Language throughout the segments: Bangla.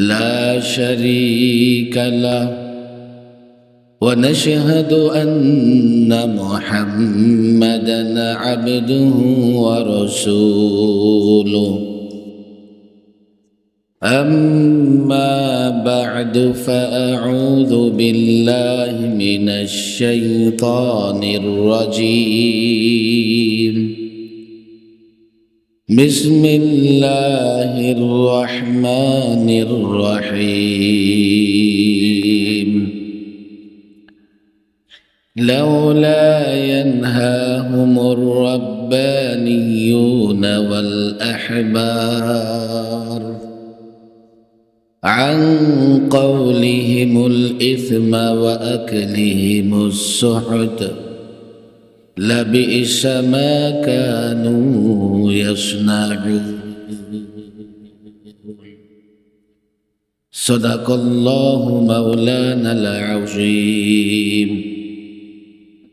لا شريك له. ونشهد أن محمدا عبده ورسوله. أما بعد فأعوذ بالله من الشيطان الرجيم. بسم الله الرحمن الرحيم. لولا ينهاهم الربانيون والأحبار عن قولهم الإثم وأكلهم السحت لبئس ما كانوا يصنعون. صدق الله مولانا العظيم.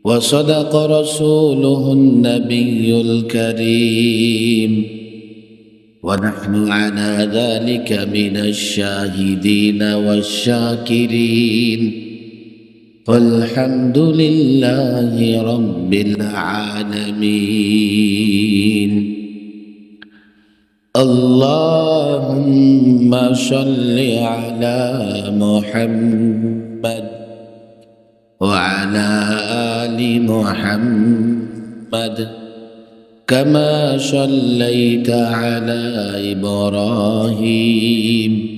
وصدق رسوله النبي الكريم. ونحن على ذلك من الشاهدين والشاكرين. والحمد لله رب العالمين. اللهم صل على محمد وعلى آل محمد. كما صليت على إبراهيم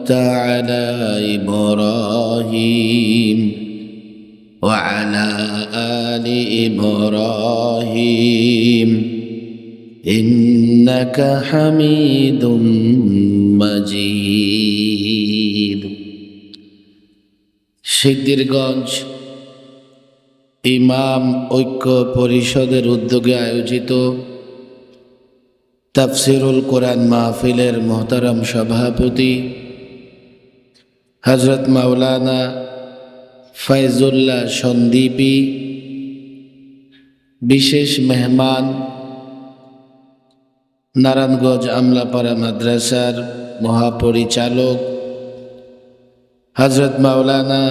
باركت على إبراهيم وعلى آل إبراهيم إنك حميد مجيد সিদ্দিরগঞ্জ ইমাম ঐক্য পরিষদের উদ্যোগে আয়োজিত তাফসিরুল কোরআন মাহফিলের মোহতারাম সভাপতি হজরত মাওলানা ফয়জুল্লাহ সন্দীপী বিশেষ মেহমান, নারায়ণগঞ্জ আমলাপাড়া মাদ্রাসার মহাপরিচালক হজরত মাওলানা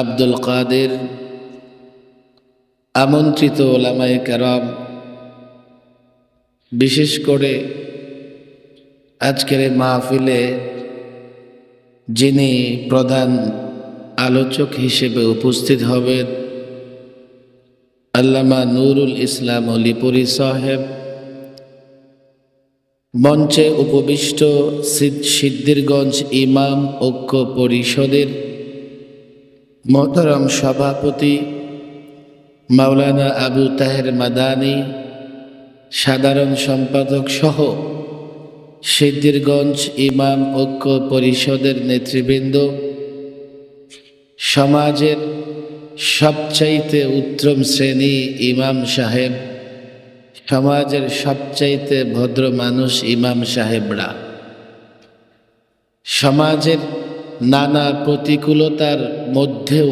আব্দুল কাদের, আমন্ত্রিত ওলামায় কারাম, বিশেষ করে আজকের মাহফিলে যিনি প্রধান আলোচক হিসেবে উপস্থিত হবেন, আল্লামা নুরুল ইসলাম অলিপুরি সাহেব। মঞ্চে উপবিষ্ট সিদ্দিরগঞ্জ ইমাম ঐক্য পরিষদের মহতরম সভাপতি মাওলানা আবু তাহের মাদানি, সাধারণ সম্পাদক সহ সিদ্ধিরগঞ্জ ইমাম ঐক্য পরিষদের নেতৃবৃন্দ। সমাজের সবচাইতে উত্তম শ্রেণি ইমাম সাহেব, সমাজের সবচাইতে ভদ্র মানুষ ইমাম সাহেবরা। সমাজের নানা প্রতিকূলতার মধ্যেও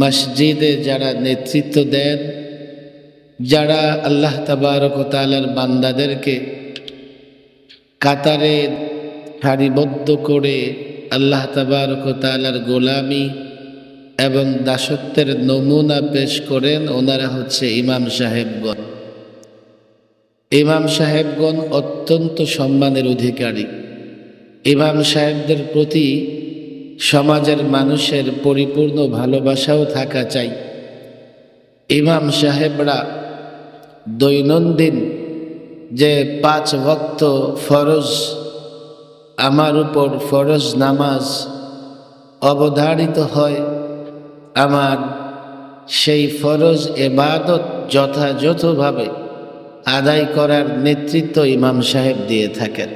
মসজিদে যারা নেতৃত্ব দেন, যারা আল্লাহ তাবারক তালার বান্দাদেরকে কাতারে সারিবদ্ধ করে আল্লাহ তাবারক তালার গোলামি এবং দাসত্বের নমুনা পেশ করেন ওনারা হচ্ছে ইমাম সাহেবগণ। ইমাম সাহেবগণ অত্যন্ত সম্মানের অধিকারী। ইমাম সাহেবদের প্রতি সমাজের মানুষের পরিপূর্ণ ভালোবাসাও থাকা চাই। ইমাম সাহেবরা দৈনন্দিন যে পাঁচ ভক্ত ফরজ, আমার উপর ফরজ নামাজ অবধারিত হয়, আমার সেই ফরজ এবাদত যথাযথভাবে আদায় করার নেতৃত্ব ইমাম সাহেব দিয়ে থাকেন।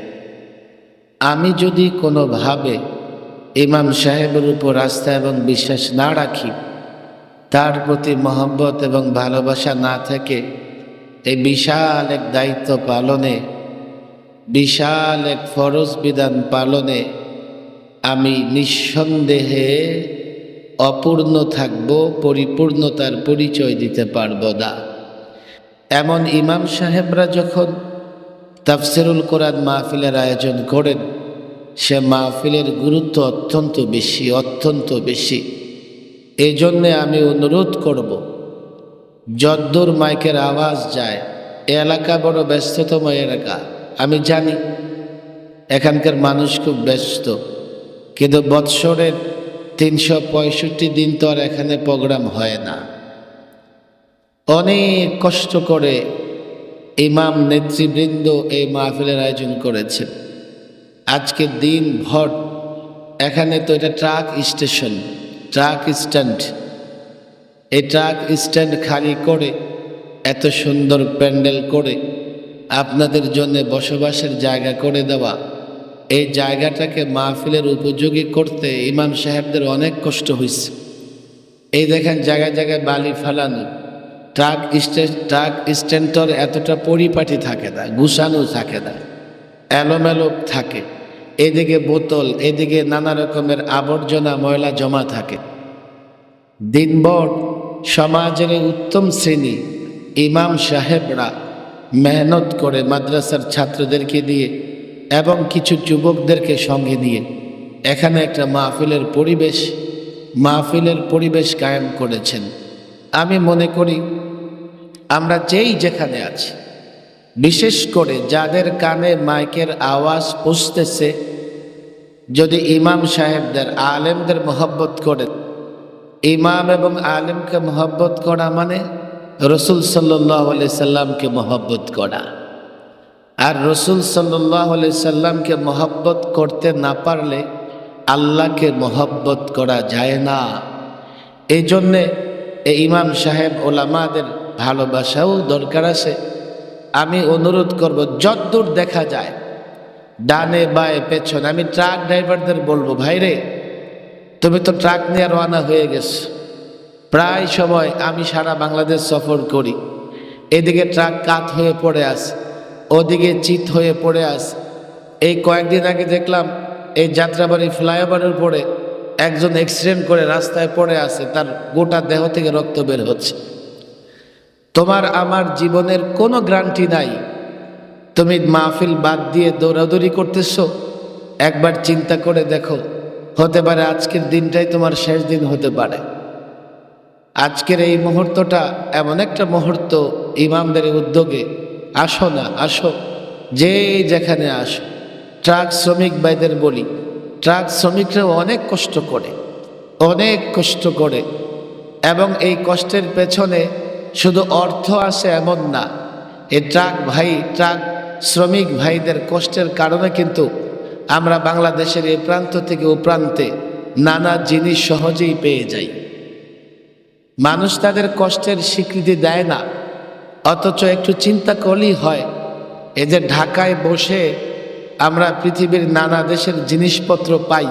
আমি যদি কোনোভাবে ইমাম সাহেবের উপর আস্থা এবং বিশ্বাস না রাখি, তার প্রতি মহব্বত এবং ভালোবাসা না থাকে এই বিশাল এক দায়িত্ব পালনে, বিশাল এক ফরজ বিধান পালনে আমি নিঃসন্দেহে অপূর্ণ থাকব, পরিপূর্ণতার পরিচয় দিতে পারব না। এমন ইমাম সাহেবরা যখন তাফসিরুল কোরআন মাহফিলের আয়োজন করেন, সে মাহফিলের গুরুত্ব অত্যন্ত বেশি অত্যন্ত বেশি। এই জন্যে আমি অনুরোধ করব যদ্দূর মাইকের আওয়াজ যায়, এ এলাকা বড় ব্যস্ততম এলাকা, আমি জানি। এখানকার মানুষ খুব ব্যস্ত, কিন্তু বৎসরের তিনশো পঁয়ষট্টি দিন তো আর এখানে প্রোগ্রাম হয় না। অনেক কষ্ট করে ইমাম নেতৃবৃন্দ এই মাহফিলের আয়োজন করেছেন। আজকে দিন ভর, এখানে তো এটা ট্রাক স্টেশন, ট্রাক স্ট্যান্ড। এই ট্রাক স্ট্যান্ড খালি করে, এত সুন্দর প্যান্ডেল করে, আপনাদের জন্য বসবাসের জায়গা করে দেওয়া। এই জায়গাটাকে মাহফিলের উপযোগী করতে ইমাম সাহেবদের অনেক কষ্ট হয়েছে এই দেখেন জায়গায় জায়গায় বালি ফেলানো। ট্রাক স্ট্যান্ড, ট্রাক স্ট্যান্ডটার এতটা পরিপাটি থাকে না, গুছানো থাকে না, এলোমেলো থাকে। এদিকে বোতল, এদিকে নানা রকমের আবর্জনা ময়লা জমা থাকে। দিনভর সমাজের উত্তম শ্রেণি ইমাম সাহেবরা মেহনত করে মাদ্রাসার ছাত্রদেরকে দিয়ে এবং কিছু যুবকদেরকে সঙ্গে নিয়ে এখানে একটা মাহফিলের পরিবেশ মাহফিলের পরিবেশ কায়েম করেছেন। আমি মনে করি আমরা যেই যেখানে আছি, বিশেষ করে যাদের কানে মাইকের আওয়াজ পৌঁছতেছে যদি ইমাম সাহেবদের, আলেমদের মহব্বত করে ইমাম এবং আলেমকে মহব্বত করা মানে রসুল সাল্লাহ আলি সাল্লামকে মহব্বত করা। আর রসুল সাল্লাহ আলি সাল্লামকে মহব্বত করতে না পারলে আল্লাহকে মহব্বত করা যায় না। এই জন্যে এই ইমাম সাহেব ওলামাদের ভালোবাসাও দরকার আছে। আমি অনুরোধ করব যতদূর দেখা যায়, ডানে বায়ে পেছনে, আমি ট্রাক ড্রাইভারদের বলব, ভাইরে তুমি তো ট্রাক নিয়ে রওনা হয়ে গেছো। প্রায় সময় আমি সারা বাংলাদেশ সফর করি। এদিকে ট্রাক কাত হয়ে পড়ে আছে, ওদিকে চিত হয়ে পড়ে আছে। এই কয়েকদিন আগে দেখলাম এই যাত্রাবাড়ি ফ্লাইওভারের উপরে একজন অ্যাক্সিডেন্ট করে রাস্তায় পড়ে আছে, তার গোটা দেহ থেকে রক্ত বের হচ্ছে। তোমার আমার জীবনের কোনো গ্রান্টি নাই। তুমি মাহফিল বাদ দিয়ে দৌড়াদৌড়ি করতেছো? একবার চিন্তা করে দেখো। হতে পারে আজকের দিনটাই তোমার শেষ দিন হতে পারে। আজকের এই মুহূর্তটা এমন একটা মুহূর্ত ইমামদের উদ্যোগে, আসো না, আসো যে যেখানে আসো। ট্রাক শ্রমিক ভাইদের বলি, ট্রাক শ্রমিকরাও অনেক কষ্ট করে, অনেক কষ্ট করে। এবং এই কষ্টের পেছনে শুধু অর্থ আসে এমন না, এই ট্রাক ভাই, ট্রাক শ্রমিক ভাইদের কষ্টের কারণে কিন্তু আমরা বাংলাদেশের এই প্রান্ত থেকে ও প্রান্তে নানা জিনিস সহজেই পেয়ে যাই। মানুষ তাদের কষ্টের স্বীকৃতি দেয় না, অথচ একটু চিন্তা করলেই হয়, এ যে ঢাকায় বসে আমরা পৃথিবীর নানা দেশের জিনিসপত্র পাই,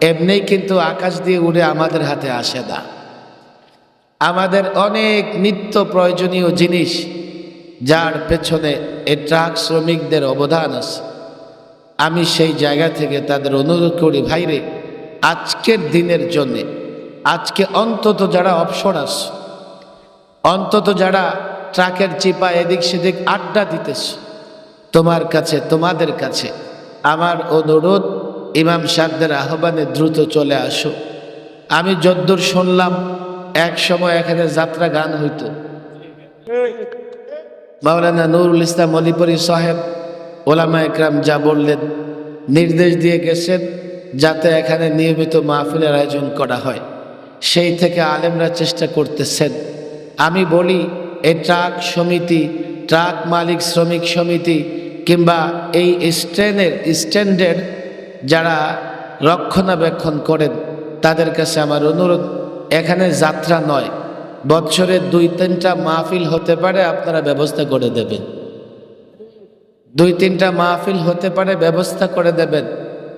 এমনিই কিন্তু আকাশ দিয়ে উড়ে আমাদের হাতে আসে না। আমাদের অনেক নিত্য প্রয়োজনীয় জিনিস, যার পেছনে এই ট্রাক শ্রমিকদের অবদান আছে। আমি সেই জায়গা থেকে তাদের অনুরোধ করি ভাইরে আজকের দিনের জন্যে আজকে অন্তত যারা অপসর আস অন্তত যারা ট্রাকের চিপা এদিক সেদিক আড্ডা দিতেছ তোমার কাছে তোমাদের কাছে আমার অনুরোধ ইমাম সাহেবদের আহ্বানে দ্রুত চলে আসো। আমি যদ্দূর শুনলাম এক সময় এখানে যাত্রা গান হইতো। মাওলানা নুরুল ইসলাম অলিপরি সাহেব ওলামা একরাম যা বললেন, নির্দেশ দিয়ে গেছেন যাতে এখানে নিয়মিত মাহফিলের আয়োজন করা হয়। সেই থেকে আলেমরা চেষ্টা করতেছেন। আমি বলি এই ট্রাক সমিতি, ট্রাক মালিক শ্রমিক সমিতি কিংবা এই স্ট্যান্ডের স্ট্যান্ডের যারা রক্ষণাবেক্ষণ করেন, তাদের কাছে আমার অনুরোধ, এখানে যাত্রা নয় বৎসরে দুই তিনটা মাহফিল হতে পারে, আপনারা ব্যবস্থা করে দেবেন। দুই তিনটা মাহফিল হতে পারে, ব্যবস্থা করে দেবেন,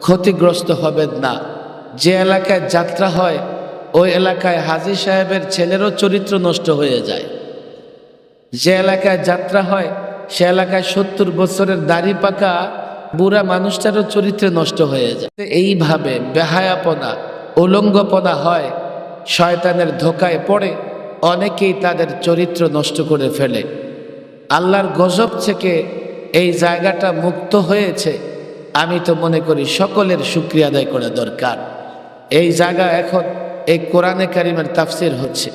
ক্ষতিগ্রস্ত হবেন না। যে এলাকায় যাত্রা হয়, ওই এলাকায় হাজি সাহেবের ছেলেরও চরিত্র নষ্ট হয়ে যায়। যে এলাকায় যাত্রা হয়, সে এলাকায় সত্তর বছরের দাড়ি পাকা বুড়া মানুষটারও চরিত্র নষ্ট হয়ে যায়। এইভাবে বেহায়াপনা, উলঙ্গপনা হয়, শয়তানের ধোকায় পড়ে, অনেকেই তাদের চরিত্র নষ্ট করে ফেলে। আল্লাহর গজব থেকে এই জায়গাটা মুক্ত হয়েছে, আমি তো মনে করি সকলের সুক্রিয়া আদায় করা দরকার। এই জায়গা এখন, এই কোরআনে কারিমের তাফসির হচ্ছে।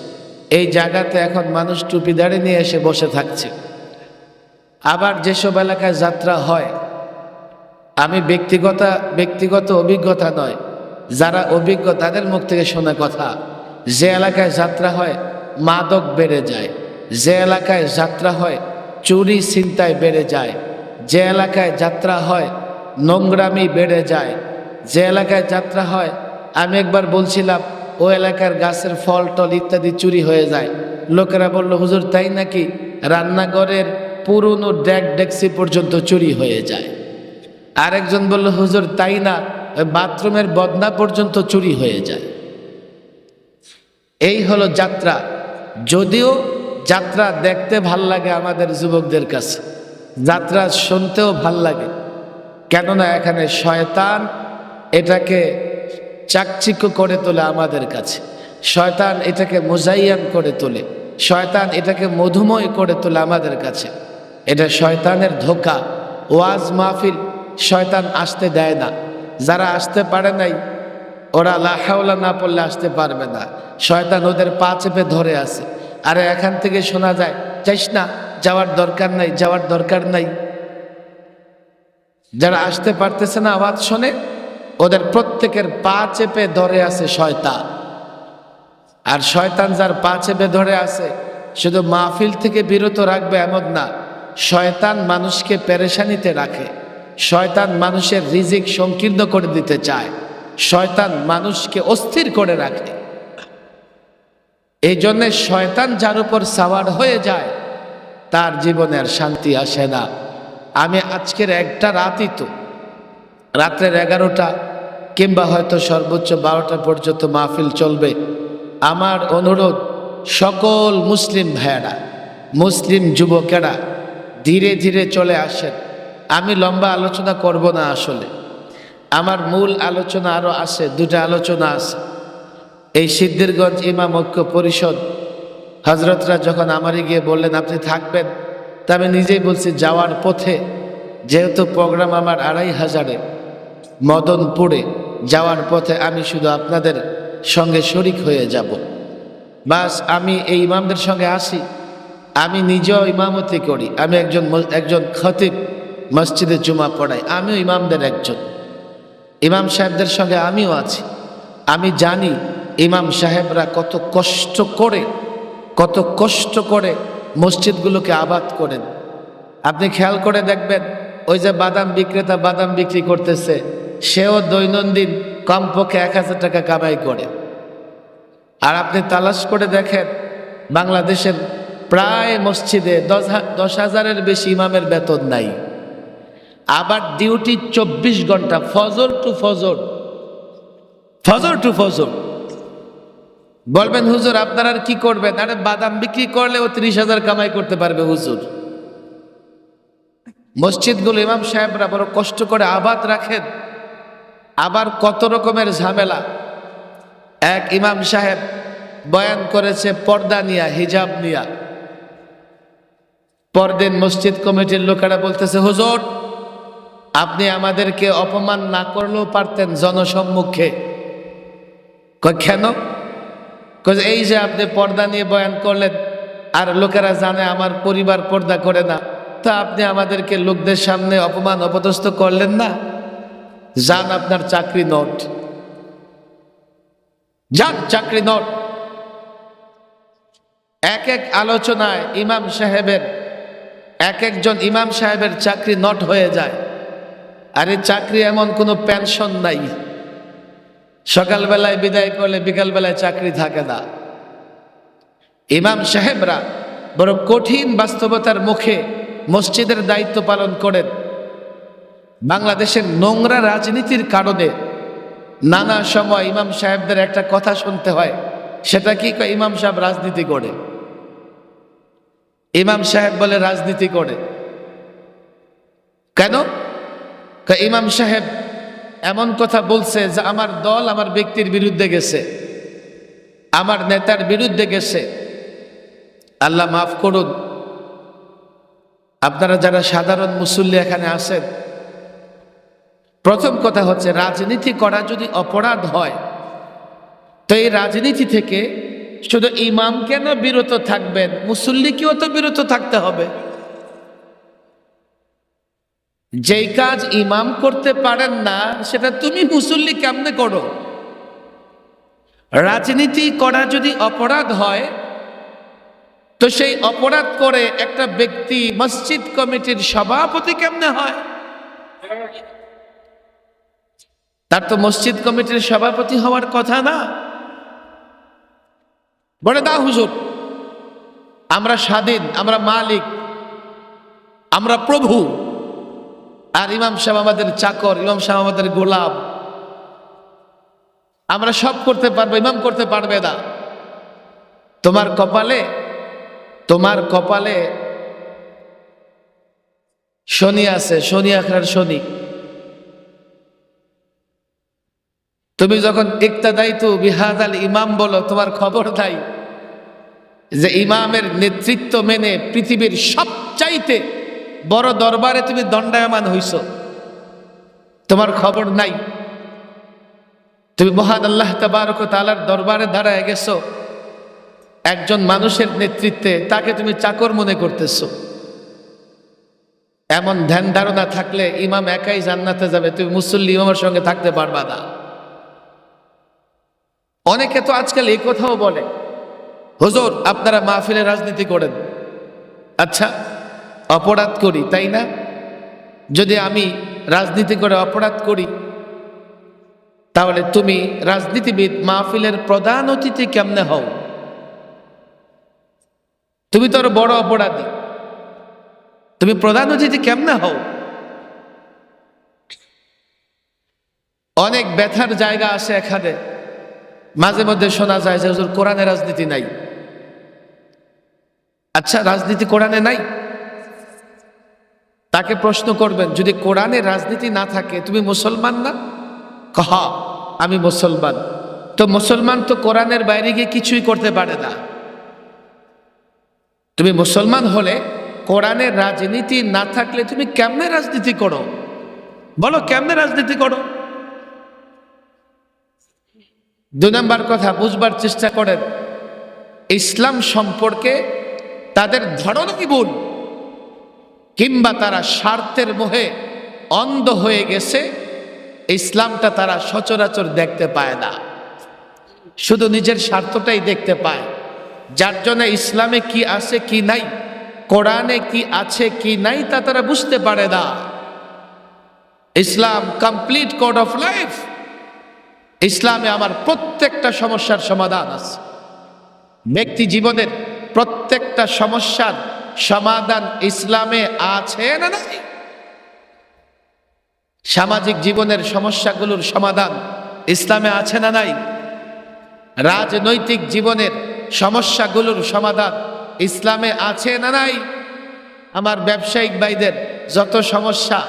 এই জায়গাতে এখন মানুষ টুপি দাঁড়িয়ে নিয়ে এসে বসে থাকছে। আবার যেসব এলাকায় যাত্রা হয়, আমি ব্যক্তিগত ব্যক্তিগত অভিজ্ঞতা নয়, যারা অভিজ্ঞ তাদের মুখ থেকে শোনা কথা। যে এলাকায় যাত্রা হয়, মাদক বেড়ে যায়। যে এলাকায় যাত্রা হয়, চুরি চিন্তায় বেড়ে যায়। যে এলাকায় যাত্রা হয়, নোংরামি বেড়ে যায়। যে এলাকায় যাত্রা হয়, আমি একবার বলছিলাম, ও এলাকার গাছের ফল, টল ইত্যাদি চুরি হয়ে যায়। লোকেরা বলল, হুজুর, তাই নাকি রান্নাঘরের পুরনো ড্যাক ডেক্সি পর্যন্ত চুরি হয়ে যায়? আরেকজন বলল, হুজুর, তাই না বাথরুমের বদনা পর্যন্ত চুরি হয়ে যায়? এই হলো যাত্রা। যদিও যাত্রা দেখতে ভালো লাগে আমাদের যুবকদের কাছে। যাত্রা শুনতেও ভালো লাগে। কেননা এখানে শয়তান এটাকে চাকচিক্য করে তোলে আমাদের কাছে। শয়তান এটাকে মোজাইয়ান করে তোলে। শয়তান এটাকে মধুময় করে তোলে আমাদের কাছে। এটা শয়তানের ধোকা। ওয়াজ মাহফিল শয়তান আসতে দেয় না। যারা আসতে পারে নাই, ওরা লাহাওলা না পড়লে আসতে পারবে না। শয়তান ওদের পা চেপে ধরে আছে। আরে এখান থেকে শোনা যায় চাইস না। যাওয়ার দরকার নাই, যাওয়ার দরকার নাই। যারা আসতে পারতেছে না আওয়াজ শোনে, ওদের প্রত্যেকের পা চেপে ধরে আছে শয়তান। আর শয়তান যার পা চেপে ধরে আছে, শুধু মাহফিল থেকে বিরত রাখবে এমন না, শয়তান মানুষকে পেরেশানিতে রাখে। শয়তান মানুষের রিজিক সংকীর্ণ করে দিতে চায়। শয়তান মানুষকে অস্থির করে রাখে। এই জন্যে শয়তান যার উপর সাওয়ার হয়ে যায় তার জীবনের শান্তি আসে না। আমি আজকের একটা রাতই তো। রাত্রের এগারোটা কিংবা হয়তো সর্বোচ্চ বারোটা পর্যন্ত মাহফিল চলবে। আমার অনুরোধ, সকল মুসলিম ভাইয়েরা, মুসলিম যুবকেরা, ধীরে ধীরে চলে আসেন। আমি লম্বা আলোচনা করব না আসলে। আমার মূল আলোচনা আরও আছে, দুটা আলোচনা আছে। এই সিদ্ধিরগঞ্জ ইমাম ঐক্য পরিষদ হজরতরা যখন আমারে গিয়ে বললেন, আপনি থাকবেন? তা আমি নিজেই বলছি, যাওয়ার পথে যেহেতু প্রোগ্রাম আমার আড়াই হাজারে, মদনপুরে যাওয়ার পথে আমি শুধু আপনাদের সঙ্গে শরিক হয়ে যাব। বাস আমি এই ইমামদের সঙ্গে আসি। আমি নিজেও ইমামতি করি। আমি একজন একজন খতিব মসজিদে জুমা পড়াই। আমিও ইমামদের একজন। ইমাম সাহেবদের সঙ্গে আমিও আছি। আমি জানি ইমাম সাহেবরা কত কষ্ট করে কত কষ্ট করে মসজিদগুলোকে আবাদ করেন। আপনি খেয়াল করে দেখবেন, ওই যে বাদাম বিক্রেতা বাদাম বিক্রি করতেছে, সেও দৈনন্দিন কমপক্ষে এক হাজার টাকা কামাই করে। আর আপনি তালাশ করে দেখেন, বাংলাদেশের প্রায় মসজিদে দশ হাজারের বেশি ইমামের বেতন নাই। আবার ডিউটি চব্বিশ ঘণ্টা, ফজর টু ফজর ফজর টু ফজর। বলবেন, হুজুর, আপনারা আর কি করবেন? আরে বাদাম বিক্রি করলে ও ত্রিশ হাজার কামাই করতে পারবে, হুজুর। মসজিদগুলো ইমাম সাহেবরা বড় কষ্ট করে আবাদ রাখেন। আবার কত রকমের ঝামেলা। এক ইমাম সাহেব বয়ান করেছে, পর্দা নিয়া, হিজাব নিয়া। পরদিন মসজিদ কমিটির লোকেরা বলতেছে, হুজুর, আপনি আমাদেরকে অপমান না করলেও পারতেন জনসম্মুখে। কেন? এই যে আপনি পর্দা নিয়ে বয়ান করলেন, আর লোকেরা জানে আমার পরিবার পর্দা করে না, তা আপনি আমাদেরকে লোকদের সামনে অপমান, অপদস্থ করলেন না? যান আপনার চাকরি নোট। যান চাকরি নোট। এক এক আলোচনায় ইমাম সাহেবের, এক একজন ইমাম সাহেবের চাকরি নট হয়ে যায়। আর এই চাকরি এমন কোনো পেনশন নাই। সকালবেলায় বিদায় করলে বিকালবেলায় চাকরি থাকে না। ইমাম সাহেবরা বড় কঠিন বাস্তবতার মুখে মসজিদের দায়িত্ব পালন করেন। বাংলাদেশের নোংরা রাজনীতির কারণে নানা সময় ইমাম সাহেবদের একটা কথা শুনতে হয়, সেটা কি ইমাম সাহেব রাজনীতি করে। ইমাম সাহেব বলে রাজনীতি করে। কেন? ইমাম সাহেব এমন কথা বলছে যে আমার দল আমার ব্যক্তির বিরুদ্ধে গেছে, আমার নেতার বিরুদ্ধে গেছে। আল্লাহ মাফ করুন। আপনারা যারা সাধারণ মুসল্লি এখানে আছেন, প্রথম কথা হচ্ছে রাজনীতি করা যদি অপরাধ হয়, তো এই রাজনীতি থেকে শুধু ইমাম কেন বিরত থাকবেন? মুসল্লিকেও তো বিরত থাকতে হবে। যেই কাজ ইমাম করতে পারেন না, সেটা তুমি মুসল্লি কেমনে করো? রাজনীতি করা যদি অপরাধ হয়, তো সেই অপরাধ করে একটা ব্যক্তি মসজিদ কমিটির সভাপতি কেমনে হয়? তার তো মসজিদ কমিটির সভাপতি হওয়ার কথা না। বলে দা হুজুর, আমরা স্বাধীন, আমরা মালিক, আমরা প্রভু। আর ইমাম সাহেব আমাদের চাকর, ইমাম সাহেব আমাদের গোলাপ আমরা সব করতে পারব, ইমাম করতে পারবে না। তোমার কপালে তোমার কপালে শনি আছে, শনি আখড়ার শনি। তুমি যখন ইকতাদাইতু বিহাদ আল ইমাম বলো, তোমার খবর নাই যে ইমামের নেতৃত্ব মেনে পৃথিবীর সবচাইতে বড় দরবারে তুমি দণ্ডায়মান হইছ। তোমার খবর নাই। তুমি মহান আল্লাহ তাবারক তালার দরবারে দাঁড়ায় গেছো। একজন মানুষের নেতৃত্বে তাকে তুমি চাকর মনে করতেছ। এমন ধ্যান ধারণা থাকলে ইমাম একাই জান্নাতে যাবে, তুমি মুসল্লি ইমামের সঙ্গে থাকতে পারবা না। অনেকে তো আজকাল এই কথাও বলে, হুজুর, আপনারা মাহফিলে রাজনীতি করেন। আচ্ছা অপরাধ করি, তাই না? যদি আমি রাজনীতি করে অপরাধ করি, তাহলে তুমি রাজনীতিবিদ মাহফিলের প্রধান অতিথি কেমনে হও? তুমি তোর বড় অপরাধী। তুমি প্রধান অতিথি কেমনে হও? অনেক ব্যথার জায়গা আছে এখানে। মাঝে মধ্যে শোনা যায় যে হুজুর কোরআনে রাজনীতি নাই। আচ্ছা রাজনীতি কোরআনে নাই? তাকে প্রশ্ন করবেন, যদি কোরআনে রাজনীতি না থাকে, তুমি মুসলমান না? কহা, আমি মুসলমান। তো মুসলমান তো কোরআনের বাইরে গিয়ে কিছুই করতে পারে না। তুমি মুসলমান হলে কোরআনের রাজনীতি না থাকলে তুমি কেমনে রাজনীতি করো? বলো, কেমনে রাজনীতি করো? দু নম্বর কথা, বুঝবার চেষ্টা করেন। ইসলাম সম্পর্কে তাদের ধারণাই ভুল। কিংবা তারা স্বার্থের মোহে অন্ধ হয়ে গেছে, ইসলামটা তারা সচরাচর দেখতে পায় না। শুধু নিজের স্বার্থটাই দেখতে পায়। যার জন্য ইসলামে কি আছে, কি নাই, কোরআনে কি আছে, কি নাই তা তারা বুঝতে পারে না। ইসলাম কমপ্লিট কোড অফ লাইফ ইসলামে আমার প্রত্যেকটা সমস্যার সমাধান আছে। ব্যক্তি জীবনের প্রত্যেকটা সমস্যার সমাধান ইসলামে আছে না নাই? সামাজিক জীবনের সমস্যাগুলোর সমাধান ইসলামে আছে না নাই? রাজনৈতিক জীবনের সমস্যাগুলোর সমাধান ইসলামে আছে না নাই? আমার ব্যবসায়িক ভাইদের যত সমস্যা,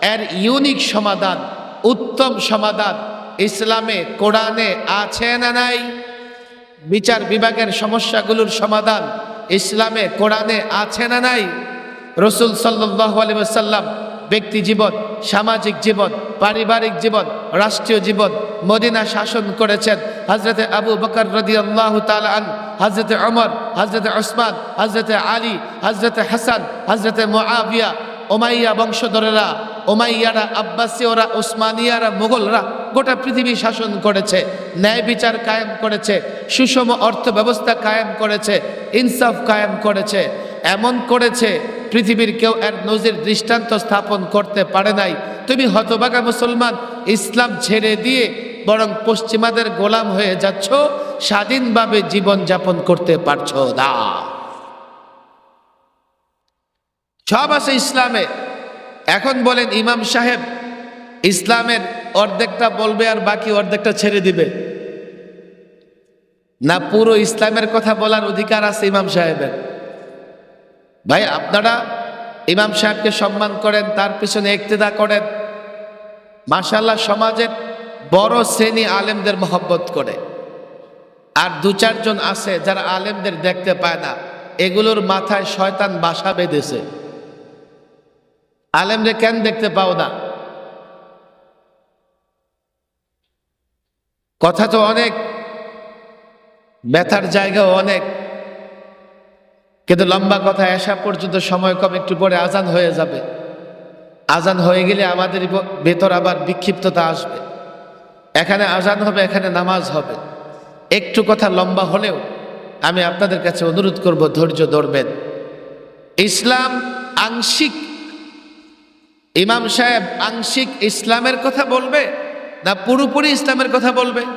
এর ইউনিক সমাধান, উত্তম সমাধান ইসলামে, কোরআনে আছে না নাই? বিচার বিভাগের সমস্যাগুলোর সমাধান ইসলামে, কোরআনে আছে না নাই? রসুল সাল্লাহ আলী সাল্লাম ব্যক্তি জীবন, সামাজিক জীবন, পারিবারিক জীবন, রাষ্ট্রীয় জীবন, মদিনা শাসন করেছেন। হজরতে আবু বকর রদি আল্লাহ তালান হজরতে অমর হজরতে ওসমান হজরতে আলী হজরতে হাসান হজরতে মোয়াবিয়া ওমাইয়া বংশধরেরা, ওমাইয়ারা আব্বাসী ওরা ওসমানিয়ারা মুঘলরা গোটা পৃথিবী শাসন করেছে, ন্যায় বিচার কায়েম করেছে, সুষম অর্থ ব্যবস্থা কায়েম করেছে, ইনসাফ কায়েম করেছে। এমন করেছে, পৃথিবীর কেউ এক নজির দৃষ্টান্ত স্থাপন করতে পারে নাই। তুমি হতবাগা মুসলমান, ইসলাম ছেড়ে দিয়ে বরং পশ্চিমাদের গোলাম হয়ে যাচ্ছ, স্বাধীনভাবে জীবন যাপন করতে পারছ না। সব আছে ইসলামে। এখন বলেন ইমাম সাহেব, ইসলামের অর্ধেকটা বলবে আর বাকি অর্ধেকটা ছেড়ে দিবে। না, পুরো ইসলামের কথা বলার অধিকার আছে ইমাম সাহেবের। ভাই, আপনারা ইমাম সাহেবকে সম্মান করেন, তার পিছনে একতেদা করেন। মাশাল্লাহ সমাজের বড় শ্রেণি আলেমদের মহব্বত করে। আর দু চারজন আছে যারা আলেমদের দেখতে পায় না। এগুলোর মাথায় শয়তান বাসা বেঁধেছে। আলেমরে কেন দেখতে পাও না? কথা তো অনেক, ব্যথার জায়গাও অনেক, কিন্তু লম্বা কথা আসা পর্যন্ত সময় কম একটু পরে আজান হয়ে যাবে। আজান হয়ে গেলে আমাদের ভেতর আবার বিক্ষিপ্ততা আসবে। এখানে আজান হবে, এখানে নামাজ হবে। একটু কথা লম্বা হলেও আমি আপনাদের কাছে অনুরোধ করব, ধৈর্য ধরবেন। ইসলাম আংশিক ইমাম সাহেব আংশিক ইসলামের কথা বলবে না পুরোপুরি ইসলামের কথা বলবে?